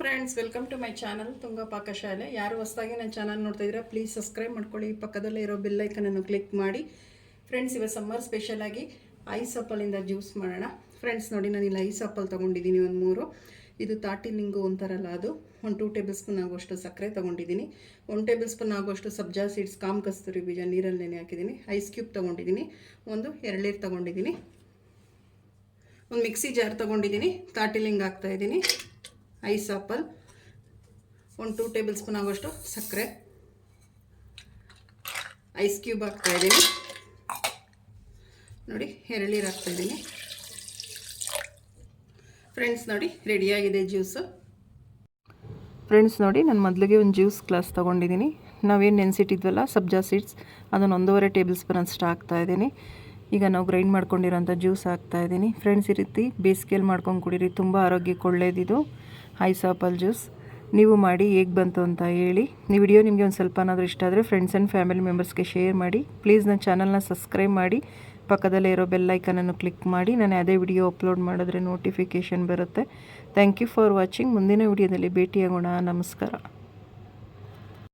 Friends welcome to my channel Tunga Pakashale ಯಾರು ಹೊಸದಾಗಿ ನನ್ನ ಚಾನಲ್ ನೋಡ್ತಾ ಇದ್ದೀರಾ ಪ್ಲೀಸ್ ಸಬ್ಸ್ಕ್ರೈಬ್ ಮಾಡ್ಕೊಳ್ಳಿ. ಪಕ್ಕದಲ್ಲೇ ಇರೋ ಬೆಲ್ ಐಕನನ್ನು ಕ್ಲಿಕ್ ಮಾಡಿ. ಫ್ರೆಂಡ್ಸ್ ಇವಾಗ ಸಮ್ಮರ್ ಸ್ಪೆಷಲಾಗಿ ಐಸ್ ಆಪಲಿಂದ ಜ್ಯೂಸ್ ಮಾಡೋಣ. ಫ್ರೆಂಡ್ಸ್ ನೋಡಿ, ನಾನು ಇಲ್ಲಿ ಐಸ್ ಆಪಲ್ ತೊಗೊಂಡಿದ್ದೀನಿ ಒಂದು ಮೂರು. ಇದು ತಾಟಿ ಅಂತಾರಲ್ಲ ಅದು. ಒಂದು ಟೂ ಟೇಬಲ್ ಸ್ಪೂನ್ ಆಗುವಷ್ಟು ಸಕ್ಕರೆ ತೊಗೊಂಡಿದ್ದೀನಿ. ಒಂದು ಟೇಬಲ್ ಸ್ಪೂನ್ ಆಗುವಷ್ಟು ಸಬ್ಜಾ ಸೀಡ್ಸ್ ಕಾಮ್ ಕಸ್ತೂರಿ ಬೀಜ ನೀರಲ್ಲಿ ನೆನೆ ಹಾಕಿದ್ದೀನಿ. ಐಸ್ ಕ್ಯೂಬ್ ತೊಗೊಂಡಿದ್ದೀನಿ. ಒಂದು ಎಳ್ನೀರು ತೊಗೊಂಡಿದ್ದೀನಿ. ಒಂದು ಮಿಕ್ಸಿ ಜಾರ್ ತೊಗೊಂಡಿದ್ದೀನಿ. ತಾಟಿಲಿಂಗ್ ಹಾಕ್ತಾ ಇದ್ದೀನಿ. Ice apple. ಒಂದು ಟೂ ಟೇಬಲ್ ಸ್ಪೂನ್ ಆಗೋಷ್ಟು ಸಕ್ಕರೆ. ಐಸ್ ಕ್ಯೂಬ್ ಹಾಕ್ತಾ ಇದ್ದೀನಿ. ನೋಡಿ ಎರಳೀರು ಹಾಕ್ತಾ ಇದ್ದೀನಿ. ಫ್ರೆಂಡ್ಸ್ ನೋಡಿ ರೆಡಿಯಾಗಿದೆ ಜ್ಯೂಸು ಫ್ರೆಂಡ್ಸ್ ನೋಡಿ, ನಾನು ಮೊದಲಿಗೆ ಒಂದು ಜ್ಯೂಸ್ ಗ್ಲಾಸ್ ತೊಗೊಂಡಿದ್ದೀನಿ. ನಾವೇನು ನೆನೆಸಿಟ್ಟಿದ್ವಲ್ಲ, ಸಬ್ಜಾ ಸೀಡ್ಸ್ ಅದನ್ನು ಒಂದೂವರೆ ಟೇಬಲ್ ಸ್ಪೂನ್ ಅಷ್ಟು ಹಾಕ್ತಾ ಇದ್ದೀನಿ. ಈಗ ನಾವು ಗ್ರೈಂಡ್ ಮಾಡ್ಕೊಂಡಿರೋಂಥ ಜ್ಯೂಸ್ ಹಾಕ್ತಾ ಇದ್ದೀನಿ. ಫ್ರೆಂಡ್ಸ್ ಈ ರೀತಿ ಬೇಸಿಗೆಯಲ್ಲಿ ಮಾಡ್ಕೊಂಡು ಕುಡೀರಿ. ತುಂಬ ಆರೋಗ್ಯಕ್ಕೆ ಐಸ್ ಆಪಲ್ ಜ್ಯೂಸ್ ನೀವು ಮಾಡಿ ಹೇಗೆ ಬಂತು ಅಂತ ಹೇಳಿ. ಈ ವಿಡಿಯೋ ನಿಮಗೆ ಒಂದು ಸ್ವಲ್ಪನಾದರೂ ಇಷ್ಟ ಆದರೆ ಫ್ರೆಂಡ್ಸ್ ಆ್ಯಂಡ್ ಫ್ಯಾಮಿಲಿ ಮೆಂಬರ್ಸ್ಗೆ ಶೇರ್ ಮಾಡಿ. ಪ್ಲೀಸ್ ನನ್ನ ಚಾನಲ್ನ ಸಬ್ಸ್ಕ್ರೈಬ್ ಮಾಡಿ. ಪಕ್ಕದಲ್ಲೇ ಇರೋ ಬೆಲ್ ಐಕನನ್ನು ಕ್ಲಿಕ್ ಮಾಡಿ. ನಾನು ಅದೇ ವಿಡಿಯೋ ಅಪ್ಲೋಡ್ ಮಾಡಿದ್ರೆ ನೋಟಿಫಿಕೇಷನ್ ಬರುತ್ತೆ. ಥ್ಯಾಂಕ್ ಯು ಫಾರ್ ವಾಚಿಂಗ್ ಮುಂದಿನ ವಿಡಿಯೋದಲ್ಲಿ ಭೇಟಿಯಾಗೋಣ. ನಮಸ್ಕಾರ.